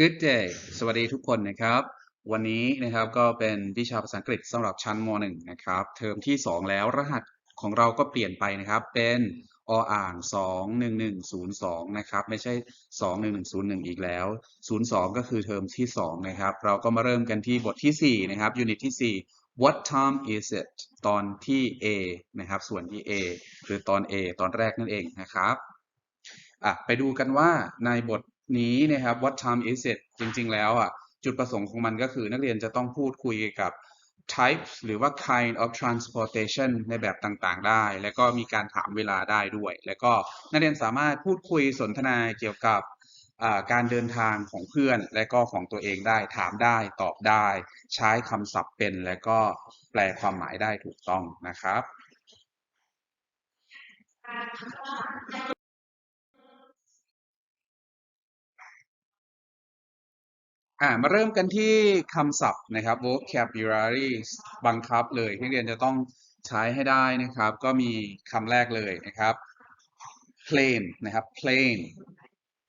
Good day สวัสดีทุกคนนะครับ วันนี้นะครับก็เป็นวิชาภาษาอังกฤษสำหรับชั้นม .1 นะครับ เทอมที่ 2 แล้วรหัสของเราก็เปลี่ยนไปนะครับ เป็นออ่าง 21102 นะครับ ไม่ใช่ 21101 อีกแล้ว 02 ก็คือเทอมที่ 2 นะครับ เราก็มาเริ่มกันที่บทที่ 4 นะครับยูนิตที่ 4 What time is it ตอนที่ A นะครับ ส่วนที่ A หรือตอน A ตอนแรกนั่นเองนะครับ อะ ไปดูกันว่าในบท นี้นะครับ what time is it จริง ๆ แล้วอะจุดประสงค์ของมันก็คือนักเรียนจะต้องพูดคุยกับ types หรือว่า kind of transportation ในแบบต่างๆ ได้ แล้วก็มีการถามเวลาได้ด้วย แล้วก็นักเรียนสามารถพูดคุยสนทนาเกี่ยวกับการเดินทางของเพื่อนและก็ของตัวเองได้ ถามได้ตอบได้ ใช้คำศัพท์เป็น และก็แปลความหมายได้ถูกต้องนะครับ อ่ามาเริ่มกันที่คำศัพท์นะครับ vocabulary บังคับเลยที่เรียนจะต้องใช้ให้ได้นะครับ ก็มีคำแรกเลยนะครับ plane นะครับ plane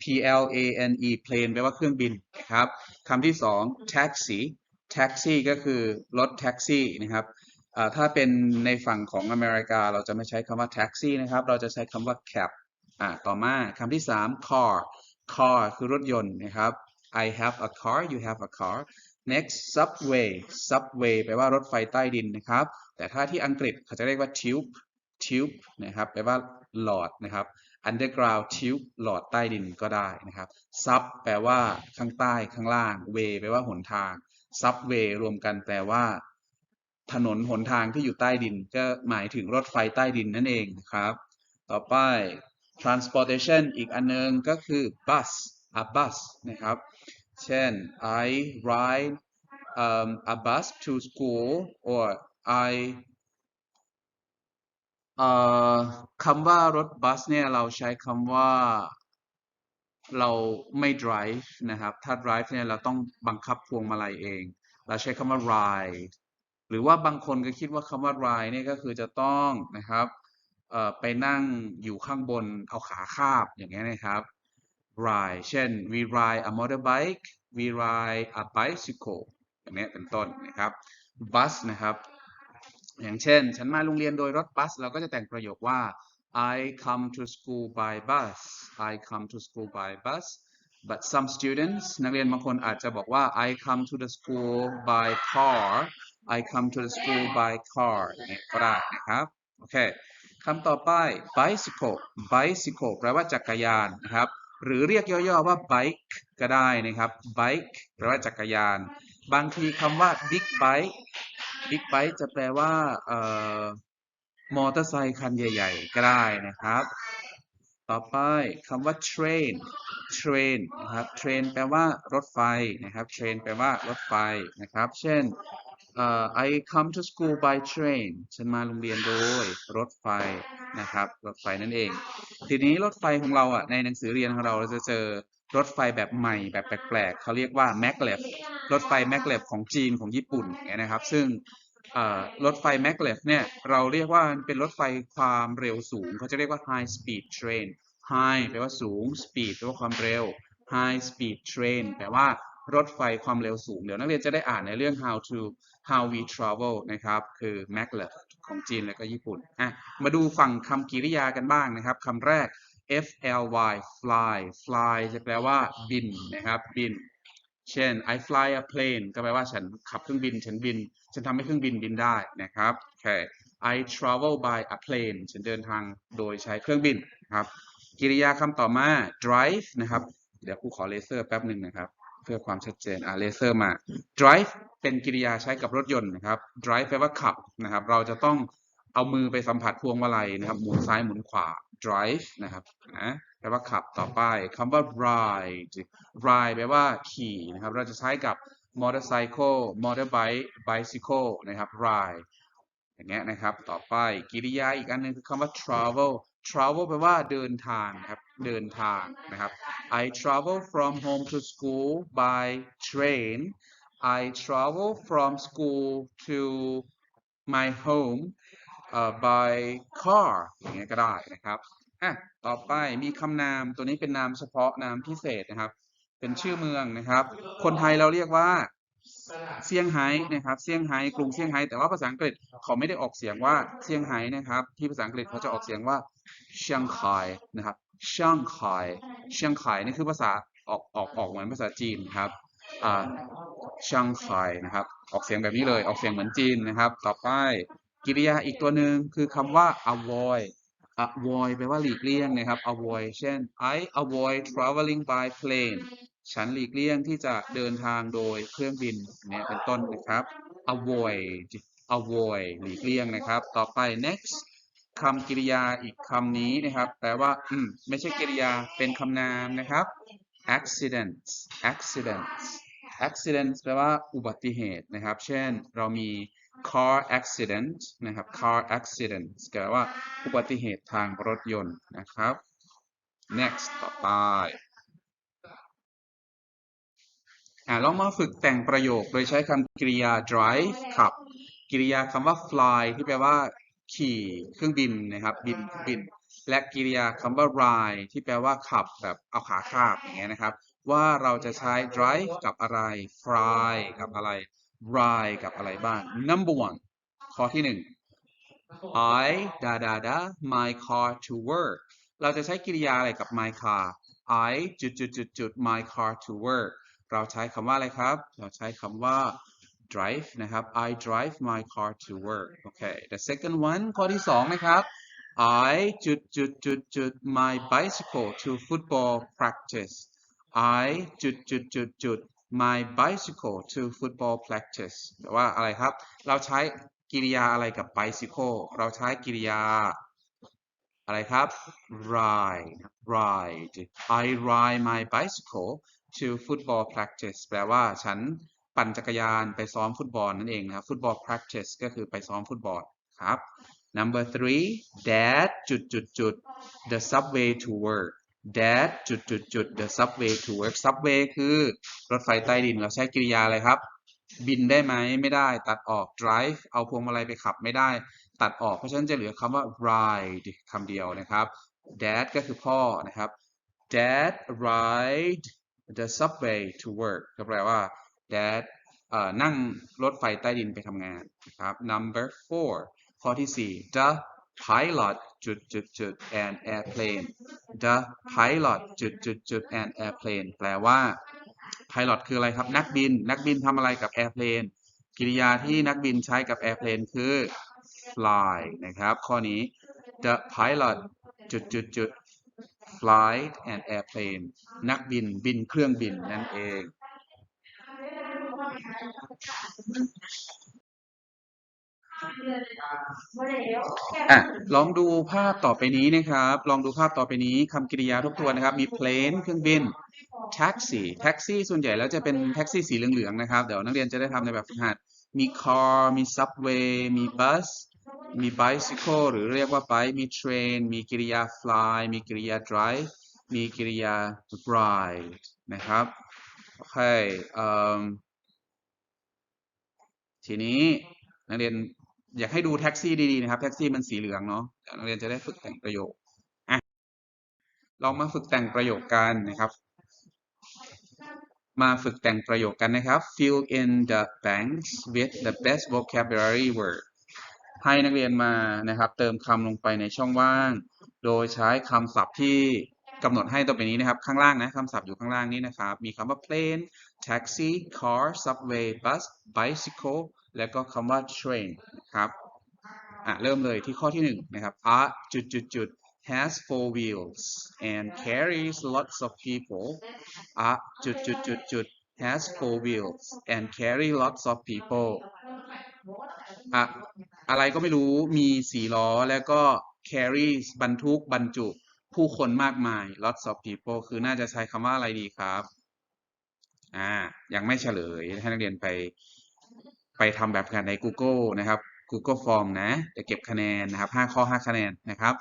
P L A N E plane แปลว่าเครื่องบินนะครับคำที่สอง taxi taxi ก็คือรถแท็กซี่นะครับอ่าถ้าเป็นในฝั่งของอเมริกา เราจะไม่ใช้คำว่า taxi นะครับ เราจะใช้คำว่า cab อ่าต่อมาคำที่สาม car car คือรถยนต์นะครับ I have a car you have a car next subway subway แปลว่ารถไฟใต้ดินนะครับ แต่ถ้าที่อังกฤษเขาจะเรียกว่า tube tube นะครับแปลว่าหลอดนะครับ underground tube หลอดใต้ดินก็ได้นะครับ sub แปลว่าข้างใต้ข้างล่าง way แปลว่าหนทาง subway รวมกันแปลว่า ถนนหนทางที่อยู่ใต้ดิน ก็หมายถึงรถไฟใต้ดินนั่นเองนะครับ ต่อไป transportation อีกอันนึงก็คือ bus a bus นะครับ เช่น I ride um, a bus to school or I คำว่ารถบัสเนี่ยเราใช้คำว่าเราไม่ drive นะครับ ถ้า drive เนี่ยเราต้องบังคับพวงมาลัยเอง เราใช้คำว่า ride หรือว่าบางคนก็คิดว่าคำว่า ride เนี่ยก็คือจะต้องนะครับไปนั่งอยู่ข้างบนเอาขาคาบอย่างเงี้ยนะครับ ride เช่น we ride a motorbike we ride a bicycle อย่างนี้เป็นต้นนะครับ bus นะครับ อย่างเช่น ฉันมาโรงเรียนโดยรถบัส เราก็จะแต่งประโยคว่า I come to school by bus I come to school by bus but some students นักเรียนบางคนอาจจะบอกว่า I come to the school by car I come to the school by car นี้ก็ได้นะครับ โอเคคำต่อไป bicycle bicycle แปลว่าจักรยานนะครับ หรือเรียกย่อๆว่า bike ก็ได้นะครับ bike แปลว่าจักรยาน บางทีคำว่า big bike big bike จะแปลว่าเอ่อมอเตอร์ไซค์คันใหญ่ ๆ ก็ได้นะครับ ต่อไปคำว่า train train นะครับ train แปลว่ารถไฟนะครับ train แปลว่ารถไฟนะครับ เช่น เอ่อ I come to school by train ฉันมาโรงเรียนโดยรถไฟนะครับ รถไฟนั่นเอง ทีนี้รถไฟของเราอะในหนังสือเรียนของเราเราจะเจอรถไฟแบบใหม่แบบแปลกๆเขาเรียกว่า maglev รถไฟ maglev ของจีนของญี่ปุ่นนะครับ ซึ่งรถไฟ maglev เนี่ยเราเรียกว่าเป็นรถไฟความเร็วสูง เขาจะเรียกว่า high speed train high แปลว่าสูง speed แปลว่าความเร็ว high speed train แปลว่ารถไฟความเร็วสูง เดี๋ยวนักเรียนจะได้อ่านในเรื่อง how to how we travel นะครับ คือ maglev ของจีนและก็ญี่ปุ่นอะมาดูฝั่งคำกริยากันบ้างนะครับคำแรก F L Y fly fly จะแปลว่าบินนะครับบิน เช่น I fly a plane ก็แปลว่าฉันขับเครื่องบิน ฉันบิน ฉันทำให้เครื่องบินบินได้นะครับโอเค I travel by a plane ฉันเดินทางโดยใช้เครื่องบินครับกริยาคำต่อมา drive นะครับ เดี๋ยวครูขอเลเซอร์แป๊บหนึ่งนะครับ พื่อความชัดเจนอ่าเลเซอร์มา drive เป็นกริยาใช้กับรถยนต์นะครับ drive แปลว่าขับนะครับ เราจะต้องเอามือไปสัมผัสพวงมาลัยนะครับ หมุนซ้ายหมุนขวา drive นะครับนะแปลว่าขับต่อไปคำว่า ride ride แปลว่าขี่นะครับ เราจะใช้กับ motorcycle motorbike bicycle นะครับ ride อย่างเงี้ยนะครับ ต่อไปกริยาอีกอันหนึงคือคำว่า travel travel แปลว่าเดินทางครับ เดินทางนะครับ I travel from home to school by train I travel from school to my home uh, by car อย่างเงี้ยก็ได้นะครับอะต่อไปมีคำนามตัวนี้เป็นนามเฉพาะนามพิเศษนะครับ เป็นชื่อเมืองนะครับ คนไทยเราเรียกว่าเซี่ยงไฮ้นะครับเซี่ยงไฮ้กรุงเซี่ยงไฮ้แต่ว่าภาษาอังกฤษเขาไม่ได้ออกเสียงว่าเซี่ยงไฮ้นะครับ ที่ภาษาอังกฤษเขาจะออกเสียงว่า เชียงไฮ้นะครับเชียงไฮ้เชียงไฮ้นี่คือภาษาออกออกออกเหมือนภาษาจีนครับอ่าเชียงไฮ้นะครับ ออกเสียงแบบนี้เลยออกเสียงเหมือนจีนนะครับ ต่อไปกริยาอีกตัวหนึ่งคือคำว่า avoid avoid แปลว่าหลีกเลี่ยงนะครับ avoid เช่น I avoid traveling by plane ฉันหลีกเลี่ยงที่จะเดินทางโดยเครื่องบินเนี่ยเป็นต้นนะครับ avoid avoid หลีกเลี่ยงนะครับ ต่อไป next คำกริยาอีกคำนี้นะครับแปลว่าอืมไม่ใช่กริยาเป็นคำนามนะครับ accidents accidents accidents แปลว่าอุบัติเหตุนะครับ เช่นเรามี car accident นะครับ car accident แปลว่าอุบัติเหตุทางรถยนต์นะครับ next ต่อไปอ่าลองมาฝึกแต่งประโยคโดยใช้คำกริยา drive ขับ กริยาคำว่า fly ที่แปลว่า ขี่เครื่องบินนะครับ บินเครื่องบิน และกริยาคำว่า ride ที่แปลว่าขับแบบเอาขาคาบอย่างเงี้ยนะครับ ว่าเราจะใช้ drive กับอะไร fly กับอะไร ride กับอะไรบ้าง number one ข้อที่หนึ่ง I ดาดาดา my car to work เราจะใช้กริยาอะไรกับ my car I จุดจุดจุดจุด my car to work เราใช้คำว่าอะไรครับ เราใช้คำว่า drive นะครับ I drive my car to work โอเค the second one ข้อที่สองนะครับ I จุดจุดจุดจุด my bicycle to football practice I จุดจุดจุดจุด my bicycle to football practice แปลว่าอะไรครับ เราใช้กริยาอะไรกับ bicycle เราใช้กริยาอะไรครับ ride ride I ride my bicycle to football practice แปลว่าฉัน ปั่นจักรยานไปซ้อมฟุตบอลนั่นเองนะครับ football practice ก็คือไปซ้อมฟุตบอลครับ number three dad จุดจุดจุด the subway to work dad จุดจุดจุด the subway to work subway คือรถไฟใต้ดินเราใช้กริยาอะไรครับบินได้ไหมไม่ได้ตัดออก drive เอาพวงมาลัยไปขับไม่ได้ ตัดออกเพราะฉะนั้นจะเหลือคำว่า ride คำเดียวนะครับ dad ก็คือพ่อนะครับ dad ride the subway to work ก็แปลว่า dad เอ่อนั่งรถไฟใต้ดินไปทำงานนะครับ number four ข้อที่สี่ the pilot จุดจุดจุด an airplane the pilot จุดจุดจุด an airplane แปลว่า pilot คืออะไรครับ นักบิน นักบินทำอะไรกับ airplane กริยาที่นักบินใช้กับ airplane คือ fly นะครับ ข้อนี้ the pilot จุดจุดจุด fly and airplane นักบินบินเครื่องบินนั่นเอง อะลองดูภาพต่อไปนี้นะครับ ลองดูภาพต่อไปนี้คำกริยาทบทวนนะครับ มี plane เครื่องบิน taxi taxi ส่วนใหญ่แล้วจะเป็นแท็กซี่สีเหลืองๆนะครับ เดี๋ยวนักเรียนจะได้ทำในแบบฝึกหัด มี car มี subway มี bus มี bicycle หรือเรียกว่า bike มี train มีกริยา fly มีกริยา drive มีกริยา ride นะครับ โอเคอ ทีนี้นักเรียนอยากให้ดูแท็กซี่ดีๆนะครับ แท็กซี่มันสีเหลืองเนาะเดี๋ยวนักเรียนจะได้ฝึกแต่งประโยคอะลองมาฝึกแต่งประโยคกันนะครับ มาฝึกแต่งประโยคกันนะครับ fill in the blanks with the best vocabulary word ให้นักเรียนมานะครับ เติมคำลงไปในช่องว่าง โดยใช้คำศัพท์ที่ กำหนดให้ต่อไปนี้นะครับข้างล่างนะคำศัพท์อยู่ข้างล่างนี้นะครับ มีคำว่า plane taxi car subway bus bicycle แล้วก็คำว่า train นะครับอะเริ่มเลยที่ข้อที่หนึ่งนะครับ a จุดจุดจุด has four wheels and carries lots of people a จุดจุดจุดจุด has four wheels and carry lots of people อะอะไรก็ไม่รู้มีสี่ล้อแล้วก็ carries บรรทุกบรรจุ ผู้คนมากมาย lots of people คือน่าจะใช้คำว่าอะไรดีครับอ่ายังไม่เฉลยให้นักเรียนไปไปทำแบบฝึกหัดใน Google นะครับ Google Form นะจะเก็บคะแนนนะครับ 5 ข้อ 5 คะแนนนะครับ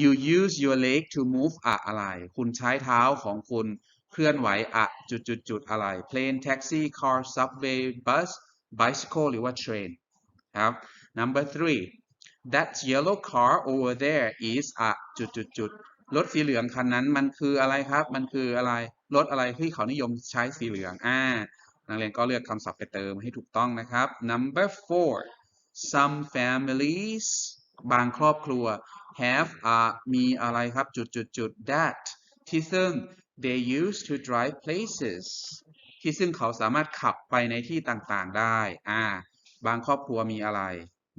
you use your leg to move อะอะไร คุณใช้เท้าของคุณเคลื่อนไหวอะจุดจุดจุดอะไร plane taxi car subway bus bicycle หรือว่า train ครับ number three that yellow car over there is a จุดจุดจุด รถสีเหลืองคันนั้นมันคืออะไรครับ มันคืออะไร รถอะไรที่เขานิยมใช้สีเหลือง อ่า นักเรียนก็เลือกคำศัพท์ไปเติมให้ถูกต้องนะครับ number four some families บางครอบครัว have a มีอะไรครับจุดจุดจุด that ที่ซึ่ง they use to drive places ที่ซึ่งเขาสามารถขับไปในที่ต่างๆได้ อ่า บางครอบครัวมีอะไร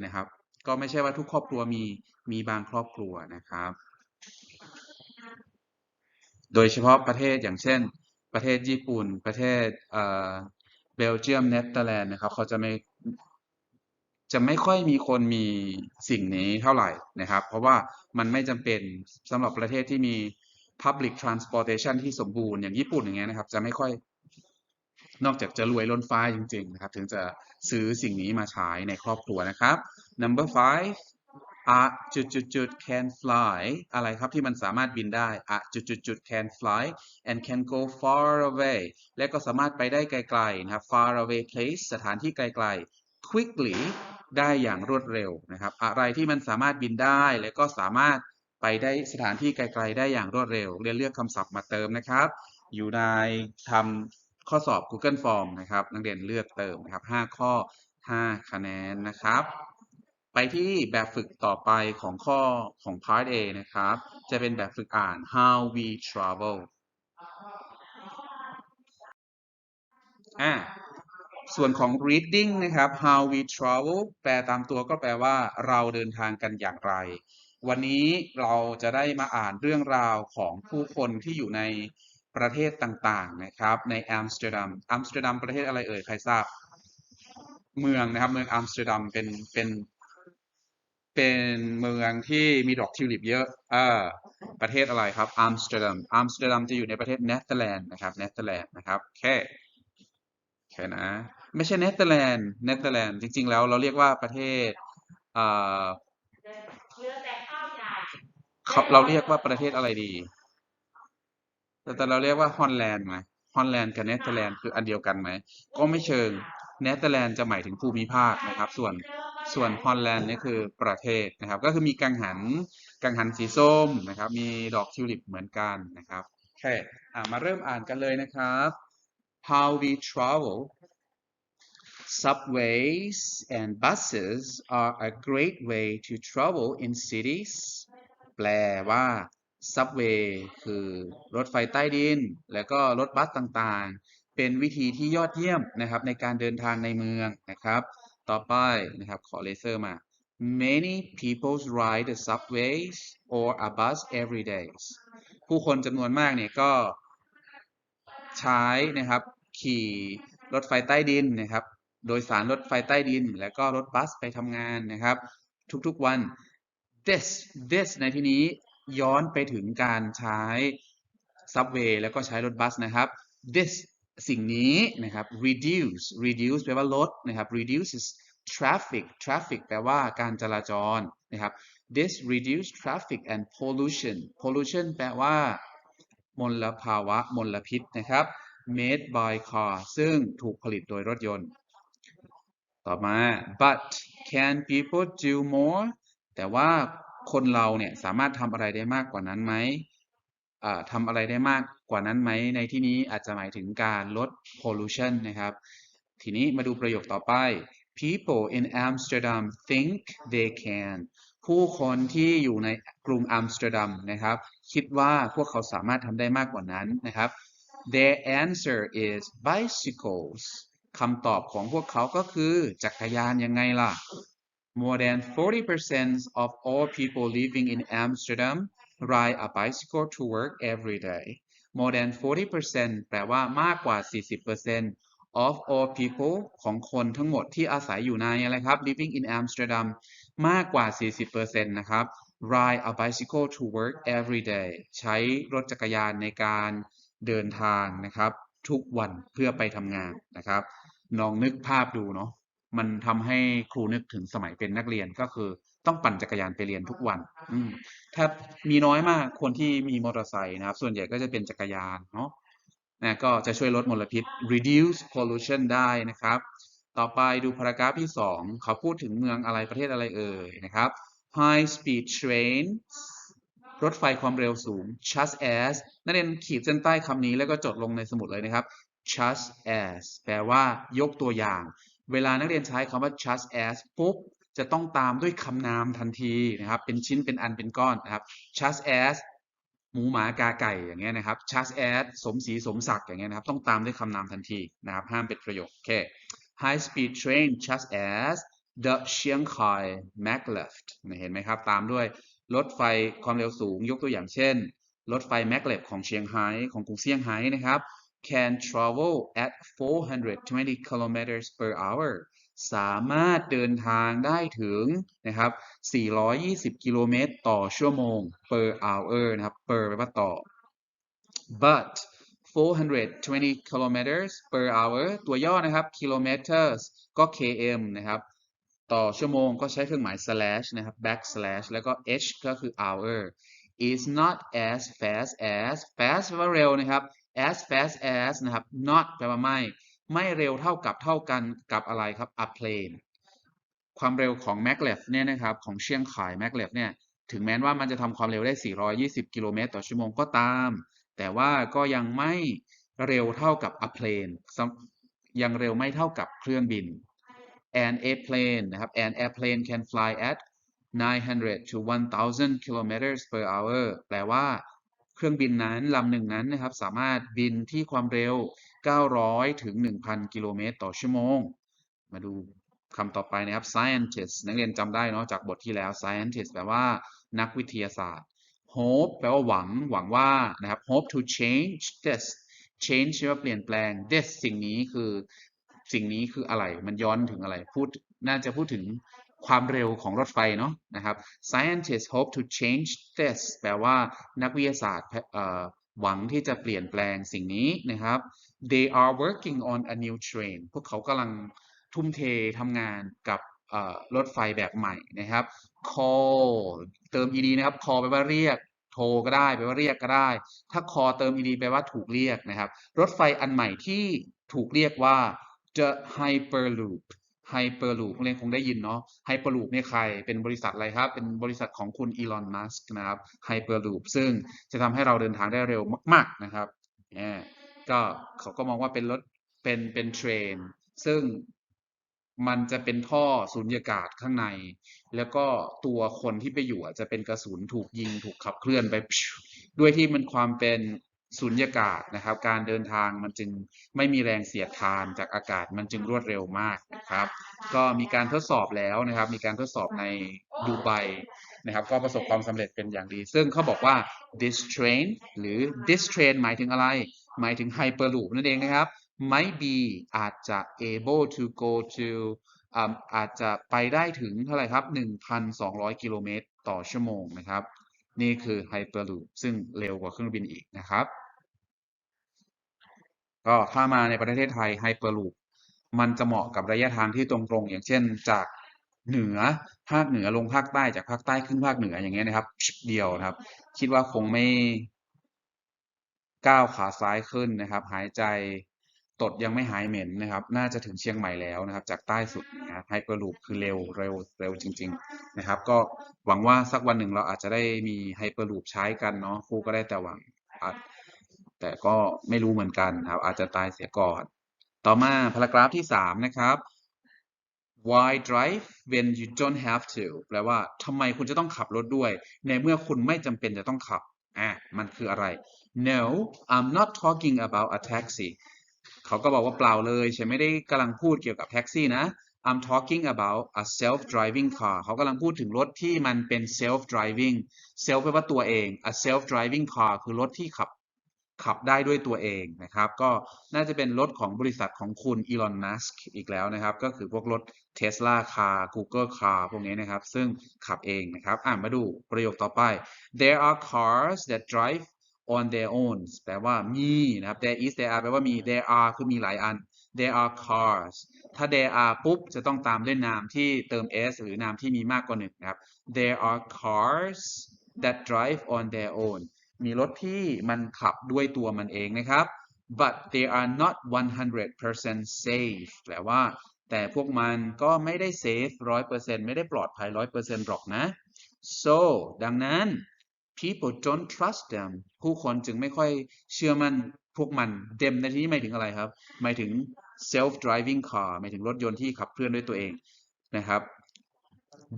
นะครับ ก็ไม่ใช่ว่าทุกครอบครัวมี มีบางครอบครัวนะครับ โดยเฉพาะประเทศอย่างเช่น ประเทศญี่ปุ่น ประเทศเบลเยียมเนเธอร์แลนด์นะครับ เขาจะไม่จะไม่ค่อยมีคนมีสิ่งนี้เท่าไหร่นะครับ เพราะว่ามันไม่จำเป็นสำหรับประเทศที่มี public transportation ที่สมบูรณ์อย่างญี่ปุ่นอย่างเงี้ยนะครับ จะไม่ค่อยนอกจากจะรวยล้นฟ้าจริงๆนะครับ ถึงจะซื้อสิ่งนี้มาใช้ในครอบครัวนะครับ number five อะจุดจุดจุด can fly อะไรครับที่มันสามารถบินได้อะจุดจุดจุด can fly and can go far away และก็สามารถไปได้ไกลๆนะครับ far away place สถานที่ไกลๆ quickly ได้อย่างรวดเร็วนะครับ อะไรที่มันสามารถบินได้ และก็สามารถไปได้สถานที่ไกลๆ ได้อย่างรวดเร็ว เรียนเลือกคำศัพท์มาเติมนะครับ อยู่ในทำข้อสอบ Google Form นะครับ นักเรียนเลือกเติมนะครับ 5 ข้อ 5 คะแนนนะครับ ไปที่แบบฝึกต่อไปของข้อของ Part A นะครับ จะเป็นแบบฝึกอ่าน how we travel อ่าส่วนของ reading นะครับ how we travel แปลตามตัวก็แปลว่าเราเดินทางกันอย่างไร วันนี้เราจะได้มาอ่านเรื่องราวของผู้คนที่อยู่ในประเทศต่างๆนะครับ ในอัมสเตอร์ดัม อัมสเตอร์ดัมประเทศอะไรเอ่ย ใครทราบ เมืองนะครับ เมืองอัมสเตอร์ดัมเป็นเป็น เป็นเมืองที่มีดอกทิวลิปเยอะเออประเทศอะไรครับ อัมสเตอร์ดัม อัมสเตอร์ดัมจะอยู่ในประเทศเนเธอร์แลนด์นะครับ เนเธอร์แลนด์นะครับแค่โอเคนะ ไม่ใช่เนเธอร์แลนด์ เนเธอร์แลนด์จริง ๆ แล้วเราเรียกว่าประเทศเอ่อเรือแต่ข้าเขาเราเรียกว่าประเทศอะไรดี แต่แต่เราเรียกว่าฮอลแลนด์ไหมฮอลแลนด์กับเนเธอร์แลนด์คืออันเดียวกันไหม ก็ไม่เชิง เนเธอร์แลนด์จะหมายถึงภูมิภาคนะครับ ส่วน ส่วนฮอลแลนด์นี่คือประเทศนะครับ ก็คือมีกังหันกังหันสีส้มนะครับ มีดอกทิวลิปเหมือนกันนะครับโอเคมาเริ่มอ่านกันเลยนะครับ how we travel subways and buses are a great way to travel in cities แปลว่า subway คือรถไฟใต้ดิน แล้วก็รถบัสต่างๆ เป็นวิธีที่ยอดเยี่ยมนะครับในการเดินทางในเมืองนะครับ ต่อไปนะครับ ขอเลเซอร์มา many people ride the subways or a bus every day ผู้คนจำนวนมากเนี่ยก็ใช้นะครับ ขี่รถไฟใต้ดินนะครับ โดยสารรถไฟใต้ดิน แล้วก็รถบัสไปทำงานนะครับ ทุกๆวัน this this ในที่นี้ย้อนไปถึงการใช้ subway แล้วก็ใช้รถบัสนะครับ this สิ่งนี้นะครับ reduce reduce แปลว่าลดนะครับ reduces traffic traffic แปลว่าการจราจรนะครับ this reduce traffic and pollution pollution แปลว่ามลภาวะมลพิษนะครับ made by car ซึ่งถูกผลิตโดยรถยนต์ ต่อมา but can people do more แต่ว่าคนเราเนี่ยสามารถทำอะไรได้มากกว่านั้นไหมทำอะไรได้มาก กว่านั้นไหมในที่นี้อาจจะหมายถึงการลด pollution นะครับ ทีนี้มาดูประโยคต่อไป people in Amsterdam think they can ผู้คนที่อยู่ในกรุงอัมสเตอร์ดัมนะครับ คิดว่าพวกเขาสามารถทำได้มากกว่านั้นนะครับ their answer is bicycles คำตอบของพวกเขาก็คือจักรยานยังไงล่ะ more than 40% of all people living in Amsterdam ride a bicycle to work every day more than 40%แปลว่ามากกว่า 40% of all people ของคนทั้งหมดที่อาศัยอยู่ในอะไรครับ living in Amsterdam มากกว่า 40%นะครับ ride a bicycle to work every day ใช้รถจักรยานในการเดินทางนะครับ ทุกวันเพื่อไปทำงานนะครับลองนึกภาพดูเนาะมันทำให้ครูนึกถึงสมัยเป็นนักเรียนก็คือ ต้องปั่นจักรยานไปเรียนทุกวัน อืมถ้ามีน้อยมากคนที่มีมอเตอร์ไซค์นะครับ ส่วนใหญ่ก็จะเป็นจักรยานเนาะนะก็จะช่วยลดมลพิษ reduce pollution ได้นะครับ ต่อไปดูพารากราฟที่สองเขาพูดถึงเมืองอะไรประเทศอะไรเอ่ยนะครับ high speed trains รถไฟความเร็วสูง just as นักเรียนขีดเส้นใต้คำนี้แล้วก็จดลงในสมุดเลยนะครับ just as แปลว่ายกตัวอย่าง เวลานักเรียนใช้คำว่า just as ปุ๊บ จะต้องตามด้วยคำนามทันทีนะครับ เป็นชิ้นเป็นอันเป็นก้อนนะครับ just as หมูหมากาไก่อย่างเงี้ยนะครับ just as สมศรีสมศักดิ์อย่างเงี้ยนะครับ ต้องตามด้วยคำนามทันทีนะครับ ห้ามเป็นประโยคโอเค high speed train just as the Shanghai maglev เห็นไหมครับ ตามด้วยรถไฟความเร็วสูงยกตัวอย่างเช่น รถไฟ maglev ของเชียงไฮ้ของกรุงเซี่ยงไฮ้นะครับ can travel at 420 kilometers per hour สามารถเดินทางได้ถึงนะครับ 420 กิโลเมตรต่อชั่วโมง per hour นะครับ per แปลว่าต่อ but 420 kilometers per hour ตัวย่อนะครับ kilometers ก็ km นะครับ ต่อชั่วโมงก็ใช้เครื่องหมาย slash นะครับ backslash แล้วก็ h ก็คือ hour is not as fast as fast แปลว่าเร็วนะครับ as fast as นะครับ not แปลว่าไม่ ไม่เร็วเท่ากับเท่ากันกับอะไรครับ a plane ความเร็วของ maglev เนี่ยนะครับของเชียงขาย maglev เนี่ยถึงแม้ว่ามันจะทำความเร็วได้ 420 กิโลเมตรต่อชั่วโมงก็ตาม แต่ว่าก็ยังไม่เร็วเท่ากับ a plane ยังเร็วไม่เท่ากับเครื่องบิน an airplane นะครับ an airplane can fly at 900 to 1,000 kilometers per hour แปลว่าเครื่องบินนั้นลำหนึ่งนั้นนะครับ สามารถบินที่ความเร็ว 900 ถึง 1,000 กิโลเมตรต่อชั่วโมง มาดูคำต่อไปนะครับ scientist นักเรียนจำได้เนาะจากบทที่แล้ว scientist แปลว่านักวิทยาศาสตร์ hope แปลว่าหวัง หวังว่านะครับ hope to change this change แปลว่าเปลี่ยนแปลง this สิ่งนี้คือสิ่งนี้คืออะไร มันย้อนถึงอะไร พูด น่าจะพูดถึงความเร็วของรถไฟเนาะนะครับ scientists hope to change this แปลว่านักวิทยาศาสตร์หวังที่จะเปลี่ยนแปลงสิ่งนี้นะครับ they are working on a new train พวกเขากำลังทุ่มเททำงานกับรถไฟแบบใหม่นะครับ call เติม ed นะครับ call แปลว่าเรียก โทรก็ได้แปลว่าเรียกก็ได้ ถ้า call เติม ed แปลว่าถูกเรียกนะครับ รถไฟอันใหม่ที่ถูกเรียกว่า the hyperloop hyperloop นักเรียนคงได้ยินเนาะ hyperloop เนี่ยใคร เป็นบริษัทอะไรครับ เป็นบริษัทของคุณอีลอนมัสก์นะครับ hyperloop ซึ่งจะทำให้เราเดินทางได้เร็วมาก ๆนะครับนี่ ก็เขาก็มองว่าเป็นรถเป็นเป็นเทรน ซึ่งมันจะเป็นท่อสูญญากาศข้างใน แล้วก็ตัวคนที่ไปอยู่จะเป็นกระสุนถูกยิงถูกขับเคลื่อนไป ด้วยที่มันความเป็นสุญญากาศนะครับ การเดินทางมันจึงไม่มีแรงเสียดทานจากอากาศมันจึงรวดเร็วมากนะครับ ก็มีการทดสอบแล้วนะครับ มีการทดสอบในดูไบนะครับ ก็ประสบความสำเร็จเป็นอย่างดี ซึ่งเขาบอกว่า this train หรือ this train หมายถึงอะไร หมายถึง hyperloop นั่นเองนะครับ might be อาจจะ able to go to อาจจะไปได้ถึงเท่าไหร่ครับ 1,200 กิโลเมตรต่อชั่วโมงนะครับ นี่คือ Hyperloop ซึ่งเร็วกว่าเครื่องบินอีกนะครับ ก็ถ้ามาในประเทศไทย Hyperloop มันจะเหมาะกับระยะทางที่ตรงๆ อย่างเช่นจากเหนือภาคเหนือลงภาคใต้จากภาคใต้ขึ้นภาคเหนืออย่างเงี้ยนะครับเดียวนะครับ คิดว่าคงไม่ ก้าวขาซ้ายขึ้นนะครับ หายใจตดยังไม่หายเหม็นนะครับ น่าจะถึงเชียงใหม่แล้วนะครับ จากใต้สุดนะครับไฮเปอร์ลูปคือเร็วเร็วเร็วจริง ๆนะครับ ก็หวังว่าสักวันหนึ่งเราอาจจะได้มีไฮเปอร์ลูปใช้กันเนาะครูก็ได้แต่หวังแต่ก็ไม่รู้เหมือนกันครับ อาจจะตายเสียก่อน ต่อมาพารากราฟที่สามนะครับ why drive when you don't have to แปลว่าทำไมคุณจะต้องขับรถด้วย ในเมื่อคุณไม่จำเป็นจะต้องขับอะมันคืออะไร no I'm not talking about a taxi เขาก็บอกว่าเปล่าเลยฉันไม่ได้กำลังพูดเกี่ยวกับแท็กซี่นะ I'm talking about a self-driving car เขากำลังพูดถึงรถที่มันเป็น self-driving self แปลว่าตัวเอง a self-driving car คือรถที่ขับขับได้ด้วยตัวเองนะครับ ก็น่าจะเป็นรถของบริษัทของคุณอีลอน มัสก์อีกแล้วนะครับ ก็คือพวกรถ Tesla Car Google Car พวกนี้นะครับ ซึ่งขับเองนะครับ อ่านมาดูประโยคต่อไป there are cars that drive on their own แปลว่ามีนะครับ there is there are แปลว่ามี there are คือมีหลายอัน there are cars ถ้า there are ปุ๊บ จะต้องตามด้วยนามที่เติม s หรือนามที่มีมากกว่าหนึ่งนะครับ there are cars that drive on their own มีรถที่มันขับด้วยตัวมันเองนะครับ but they are not 100% safe แปลว่า แต่พวกมันก็ไม่ได้ safe 100%ไม่ได้ปลอดภัย 100%หรอกนะ so ดังนั้น people don't trust them ผู้คนจึงไม่ค่อยเชื่อมั่นพวกมัน them ในที่นี้หมายถึงอะไรครับ หมายถึง self driving car หมายถึงรถยนต์ที่ขับเคลื่อนด้วยตัวเองนะครับ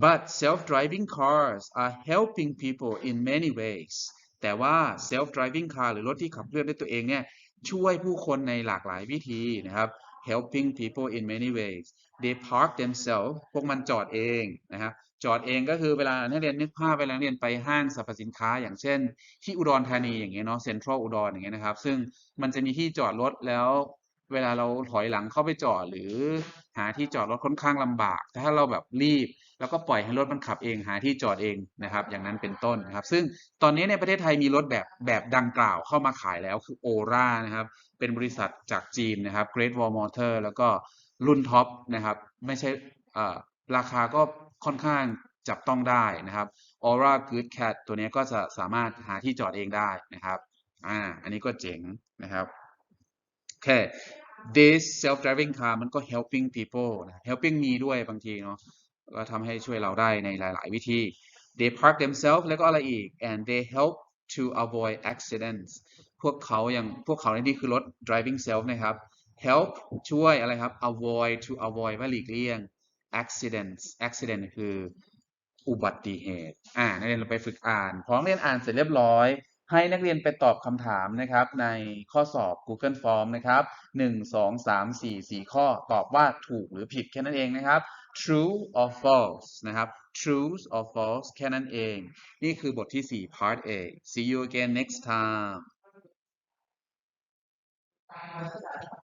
but self driving cars are helping people in many ways แต่ว่า self driving car หรือรถที่ขับเคลื่อนด้วยตัวเองเนี่ยช่วยผู้คนในหลากหลายวิธีนะครับ helping people in many ways they park themselves พวกมันจอดเองนะครับ จอดเองก็คือเวลานักเรียนนึกภาพเวลาเรียนไปห้างสรรพสินค้า อย่างเช่น ที่อุดรธานีอย่างเงี้ยเนาะเซ็นทรัลอุดรอย่างเงี้ยนะครับ ซึ่งมันจะมีที่จอดรถแล้วเวลาเราถอยหลังเข้าไปจอดหรือหาที่จอดรถค่อนข้างลำบาก ถ้าเราแบบรีบ แล้วก็ปล่อยให้รถมันขับเองหาที่จอดเองนะครับ อย่างนั้นเป็นต้นนะครับ ซึ่งตอนนี้ในประเทศไทยมีรถแบบแบบดังกล่าวเข้ามาขายแล้วคือโอรานะครับ เป็นบริษัทจากจีนนะครับ Great Wall Motor แล้วก็รุ่นท็อปนะครับ ไม่ใช่ราคาก็ ค่อนข้างจับต้องได้นะครับ Aura Good Cat ตัวนี้ก็จะสามารถหาที่จอดเองได้นะครับอ่าอันนี้ก็เจ๋งนะครับโอเค this self driving car มันก็ helping people นะ helping me ด้วยบางทีเนาะก็ทำให้ช่วยเราได้ในหลาย ๆ วิธี they park themselves แล้วก็อะไรอีก and they help to avoid accidents พวกเขาอย่างพวกเขาในนี่คือรถ driving self นะครับ help ช่วยอะไรครับ avoid to avoid ว่าหลีกเลี่ยง accidents accident คืออุบัติเหตุ อ่า นักเรียนเราไปฝึกอ่านพอนักเรียนอ่านเสร็จเรียบร้อย ให้นักเรียนไปตอบคำถามนะครับ ในข้อสอบ Google Form นะครับ 1 2 3 4 4 ข้อ ตอบว่าถูกหรือผิดแค่นั้นเองนะครับ true or false นะครับ true or false แค่นั้นเอง นี่คือบทที่ 4 part A see you again next time